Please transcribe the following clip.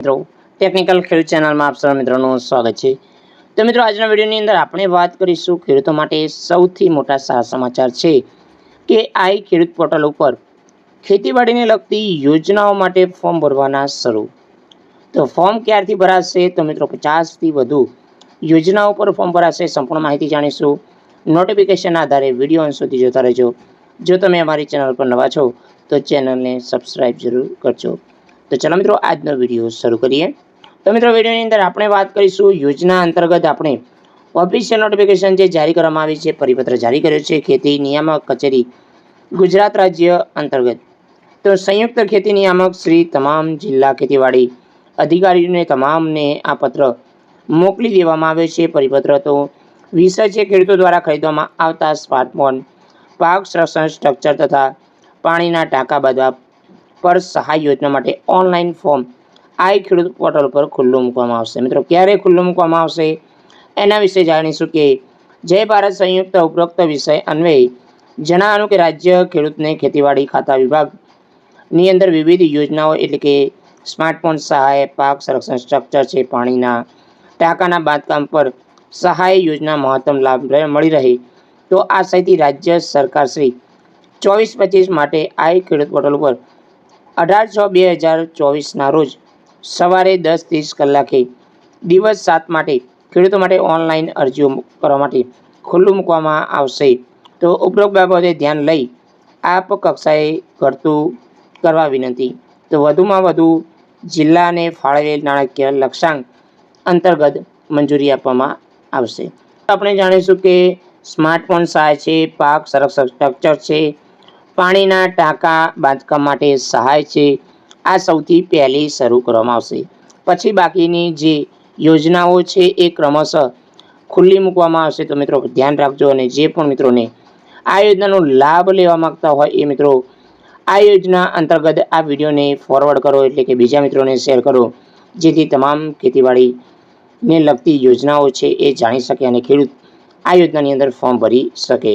મિત્રો ટેકનિકલ ખેડૂત ચેનલમાં આપ સૌ મિત્રોનું સ્વાગત છે. તો મિત્રો, આજના વિડીયોની અંદર આપણે વાત કરીશું ખેડૂતો માટે સૌથી મોટા સારા સમાચાર છે કે આઈ ખેડૂત પોર્ટલ ઉપર ખેતીવાડીને લગતી યોજનાઓ માટે ફોર્મ ભરવાના શરૂ. તો ફોર્મ ક્યારથી ભરાશે? તો મિત્રો, પચાસથી વધુ યોજનાઓ પર ફોર્મ ભરાશે. સંપૂર્ણ માહિતી જાણીશું. નોટિફિકેશનના આધારે વીડિયો અંશ સુધી જોતા રહેજો. જો તમે અમારી ચેનલ પર નવા છો, તો ચેનલને સબસ્ક્રાઈબ જરૂર કરજો. તો ચાલો મિત્રો, આજનો વીડિયો શરૂ કરીએ. તો મિત્રો, વિડીયોની અંદર આપણે વાત કરીશું યોજના અંતર્ગત આપણે ઓફિશિયલ નોટિફિકેશન જે જારી કરવામાં આવી છે, પરિપત્ર જારી કર્યો છે, ખેતી નિયામક કચેરી ગુજરાત રાજ્ય અંતર્ગત. તો સંયુક્ત ખેતી નિયામક શ્રી તમામ જિલ્લા ખેતીવાડી અધિકારીઓને તમામને આ પત્ર મોકલી દેવામાં આવ્યો છે. પરિપત્ર તો વિષય છે, ખેડૂતો દ્વારા ખરીદવામાં આવતા સ્માર્ટફોન પાક સંરક્ષણ સ્ટ્રક્ચર તથા પાણીના ટાંકા બાંધવા પર સહાય યોજના માટે ઓનલાઈન ફોર્મ આઈ ખેડૂત પોર્ટલ પર ખુલ્લું મૂકવામાં આવશે. મિત્રો, ક્યારે ખુલ્લું મૂકવામાં આવશે? એના વિશે જાણીશું કે જય ભારત સંયુક્ત ઉપરોક્ત વિષય અન્વયે જણાવવાનું કે રાજ્ય ખેડૂતને ખેતીવાડી ખાતા વિભાગની અંદર વિવિધ યોજનાઓ એટલે કે સ્માર્ટફોન સહાય, પાક સંરક્ષણ સ્ટ્રક્ચર છે, પાણીના ટાંકાના બાંધકામ પર સહાય યોજના મહત્તમ લાભ મળી રહે. તો આ સહિત રાજ્ય સરકારશ્રી ચોવીસ પચીસ માટે આઈ ખેડૂત પોર્ટલ ઉપર અઢાર છ બે હજાર ચોવીસના રોજ સવારે દસ ત્રીસ કલાકે દિવસ સાત માટે ખેડૂતો માટે ઓનલાઈન અરજીઓ કરવા માટે ખુલ્લું મૂકવામાં આવશે. તો ઉપરોક્ત બાબતે ધ્યાન લઈ આપ કક્ષાએ કરતું કરવા વિનંતી. તો વધુમાં વધુ જિલ્લાને ફાળવેલ નાણાકીય લક્ષ્યાંક અંતર્ગત મંજૂરી આપવામાં આવશે. આપણે જાણીશું કે સ્માર્ટફોન સહાય છે, પાક સંરક્ષણ સ્ટ્રક્ચર છે પાણીના ટાંકા બાંધકામ માટે સહાય છે. આ સૌથી પહેલી શરૂ કરવામાં આવશે. પછી બાકીની જે યોજનાઓ છે એ ક્રમશઃ ખુલ્લી મૂકવામાં આવશે. તો મિત્રો, ધ્યાન રાખજો અને જે પણ મિત્રોને આ યોજનાનો લાભ લેવા માંગતા હોય એ મિત્રો, આ યોજના અંતર્ગત આ વિડીયોને ફોરવર્ડ કરો એટલે કે બીજા મિત્રોને શેર કરો. જેથી તમામ ખેતીવાડીને લગતી યોજનાઓ છે એ જાણી શકે અને ખેડૂત આ યોજનાની અંદર ફોર્મ ભરી શકે.